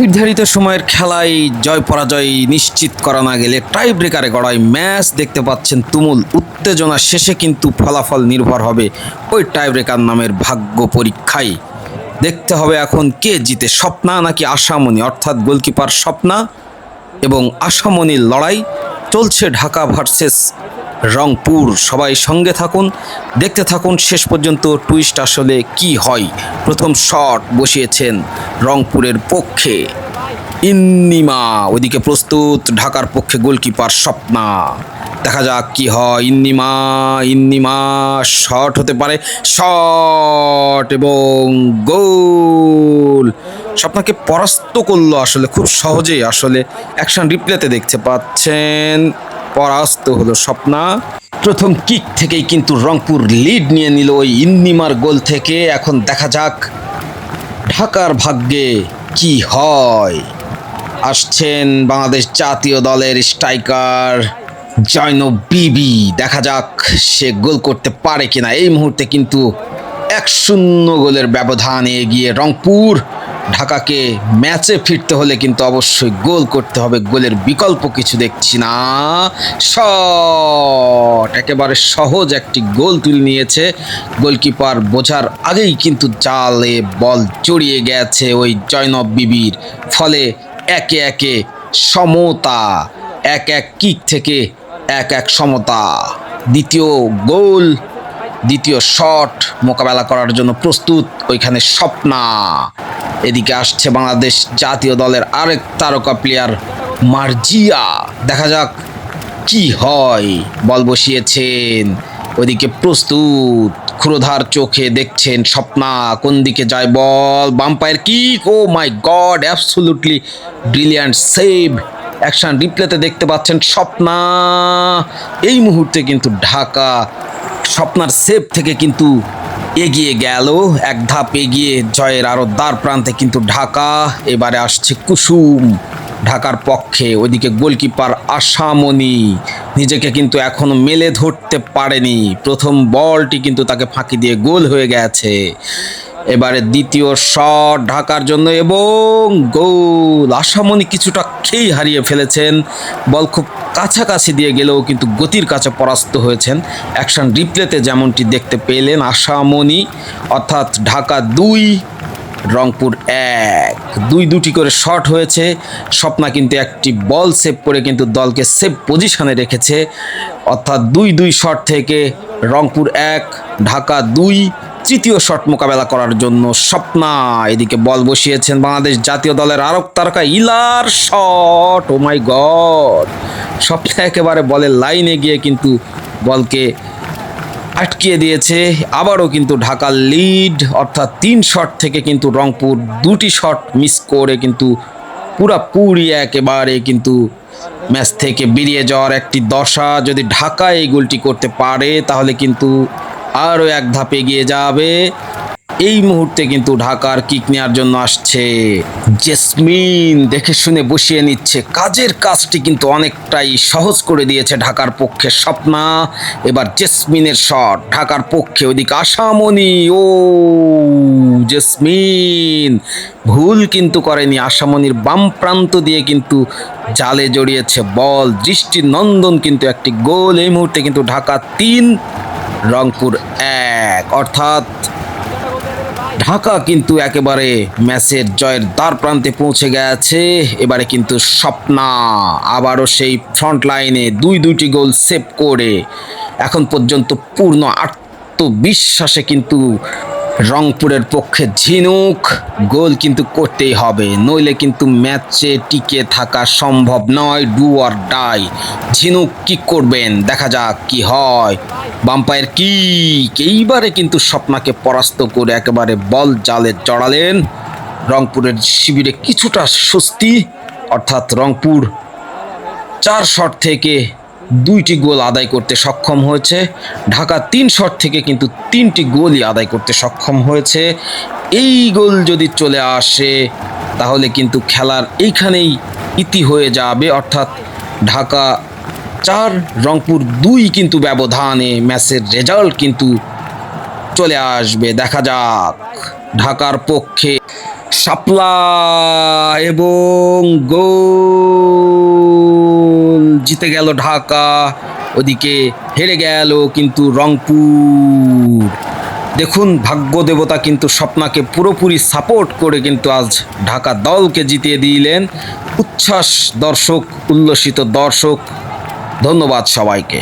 নির্ধারিত সময়ের খেলায় জয় পরাজয় নিশ্চিত করা না গেলে টাই ব্রেকারে গড়ায় ম্যাচ দেখতে পাচ্ছেন তুমুল উত্তেজনা। শেষে কিন্তু ফলাফল নির্ভর হবে ওই টাই ব্রেকার নামের ভাগ্য পরীক্ষায়। দেখতে হবে এখন কে জিতে, স্বপ্না নাকি আশামণি? অর্থাৎ গোলকিপার স্বপ্না এবং আশামণির লড়াই চলছে ঢাকা ভার্সেস রংপুর। সবাই সঙ্গে থাকুন, দেখতে থাকুন, শেষ পর্যন্ত টুইস্ট আসলে কি হয়? প্রথম শট বসিয়েছেন রংপুরের পক্ষে ইন্নিমা। ওদিকে প্রস্তুত ঢাকার পক্ষে গোলকিপার স্বপ্না। দেখা যাক কি হয়, ইন্নিমা ইন্নিমা শট হতে পারে শট এবং গোল স্বপ্নাকে পরাস্ত করল আসলে, খুব সহজেই আসলে অ্যাকশন রিপ্লেতে দেখতে পাচ্ছেন পরাস্ত হলো স্বপ্না। প্রথম কিক থেকেই কিন্তু রংপুর লিড নিয়ে নিল ওই ইন্নিমার গোল থেকে। এখন দেখা যাক ঢাকার ভাগ্যে কি হয়। আসছেন বাংলাদেশ জাতীয় দলের স্ট্রাইকার জয়নব বিবি। দেখা যাক সে গোল করতে পারে কিনা। এই মুহূর্তে কিন্তু এক শূন্য গোলের ব্যবধানে এগিয়ে রংপুর। ঢাকাকে ম্যাচে ফিরতে হলে কিন্তু অবশ্যই গোল করতে হবে। গোলের বিকল্প কিছু দেখছি না। শট! একেবারে সহজ একটি গোল তুলে নিয়েছে। গোলকিপার বোঝার আগেই কিন্তু জালে বল জড়িয়ে গেছে ওই জয়নব বিবির। ফলে একে একে সমতা, এক এক কিক থেকে এক এক সমতা। দ্বিতীয় গোল, দ্বিতীয় শট মোকাবেলা করার জন্য প্রস্তুত ওইখানে স্বপ্না। এদিকে আসছে বাংলাদেশ জাতীয় দলের আরেক তারকা প্লেয়ার মার্জিয়া। দেখা যাক কি হয়। বল বসিয়েছেন। ওদিকে প্রস্তুত। ক্ষুরধার চোখে দেখছেন স্বপ্না। কোন দিকে যায় বল? বাম্পায়ের kick oh my god absolutely brilliant save action রিপ্লেতে দেখতে পাচ্ছেন স্বপ্না। এই মুহূর্তে কিন্তু ঢাকা স্বপ্নার সেভ থেকে কিন্তু এগিয়ে গেল, এক ধাপ এগিয়ে জয়ের আরও দ্বার প্রান্তে কিন্তু ঢাকা, এবারে আসছে কুসুম। ঢাকার পক্ষে ওইদিকে গোলকিপার আশামণি নিজেকে কিন্তু এখনও মেলে ধরতে পারেনি। প্রথম বলটি কিন্তু তাকে ফাঁকি দিয়ে গোল হয়ে গেছে। এবারে দ্বিতীয় শট ঢাকার জন্য এবং গোল। আশামণি কিছুটা খেই হারিয়ে ফেলেছেন। বল খুব কাছাকাছি দিয়ে গেলেও কিন্তু গতির কাছে পরাস্ত হয়েছেন। অ্যাকশন রিপ্লেতে যেমনটি দেখতে পেলেন আশামণি, অর্থাৎ ঢাকা দুই, রংপুর এক। দুই দুটি করে শট হয়েছে। স্বপ্না কিন্তু একটি বল সেভ করে কিন্তু দলকে সেভ পজিশনে রেখেছে। অর্থাৎ দুই দুই শট থেকে রংপুর এক, ঢাকা দুই তৃতীয় শট মোকাবেলা করার জন্য স্বপ্না। এদিকে বল বসিয়েছেন বাংলাদেশ জাতীয় দলের আরব তারকা ইলার shot. Oh my god Swapna একেবারে বলের লাইনে গিয়ে কিন্তু বলকে আটকিয়ে দিয়েছে। আবারও কিন্তু ঢাকার লিড অর্থাৎ তিন শট থেকে কিন্তু রংপুর দুটি শট মিস করে কিন্তু পুরাপুরি একেবারে কিন্তু ম্যাচ থেকে বেরিয়ে যাওয়ার একটি দশা। যদি ঢাকা এই গোলটি করতে পারে, তাহলে কিন্তু আরও এক ধাপ এগিয়ে যাবে। এই মুহূর্তে কিন্তু ঢাকার কিক নেওয়ার জন্য আসছে জেসমিন। দেখে শুনে বসিয়ে নিচ্ছে। কাজের কাজটি কিন্তু অনেকটাই সহজ করে দিয়েছে ঢাকার পক্ষে স্বপ্না। এবার জেসমিনের শট। ঢাকার পক্ষে ওইদিকে আশামণি। ও, জেসমিন। ভুল কিন্তু করেনি আশামণির বাম প্রান্ত দিয়ে কিন্তু জালে জড়িয়েছে বল। দৃষ্টি নন্দন কিন্তু একটি গোল। এই মুহূর্তে কিন্তু ঢাকা তিন রংপুর এক। অর্থাৎ ঢাকা কিন্তু একেবারে ম্যাচের জয়ের দ্বার প্রান্তে পৌঁছে গেছে। এবারে কিন্তু স্বপ্না আবারও সেই ফ্রন্ট লাইনে দুই দুইটি গোল সেভ করে এখন পর্যন্ত পূর্ণ আত্মবিশ্বাসে কিন্তু রংপুরের পক্ষে ঝিনুক, গোল কিন্তু করতেই হবে। নইলে কিন্তু ম্যাচে টিকে থাকা সম্ভব নয়, ডু আর ডাই। ঝিনুক কি করবেন? দেখা যাক কি হয়। বাম্পায়ের কি? এইবারে কিন্তু স্বপ্নাকে পরাস্ত করে একেবারে বল জালে জড়ালেন রংপুরের শিবিরে কিছুটা স্বস্তি, অর্থাৎ রংপুর চার শট থেকে দুইটি গোল আদায় করতে সক্ষম হয়েছে। ঢাকা তিন শট থেকে কিন্তু তিনটি গোলই আদায় করতে সক্ষম হয়েছে। এই গোল যদি চলে আসে, তাহলে কিন্তু খেলার এইখানেই ইতি হয়ে যাবে। অর্থাৎ ঢাকা চার, রংপুর দুই কিন্তু ব্যবধানে ম্যাচের রেজাল্ট কিন্তু চলে আসবে। দেখা যাক ঢাকার পক্ষে শাপলা এবং গোল জিতে গেল ঢাকা, ওদিকে হেরে গেল কিন্তু রংপুর। দেখুন ভাগ্য দেবতা কিন্তু স্বপ্নাকে পুরোপুরি সাপোর্ট করে কিন্তু আজ ঢাকা দলকে জিতিয়ে দিলেন উচ্ছ্বাস দর্শক, উল্লসিত দর্শক। ধন্যবাদ সবাইকে।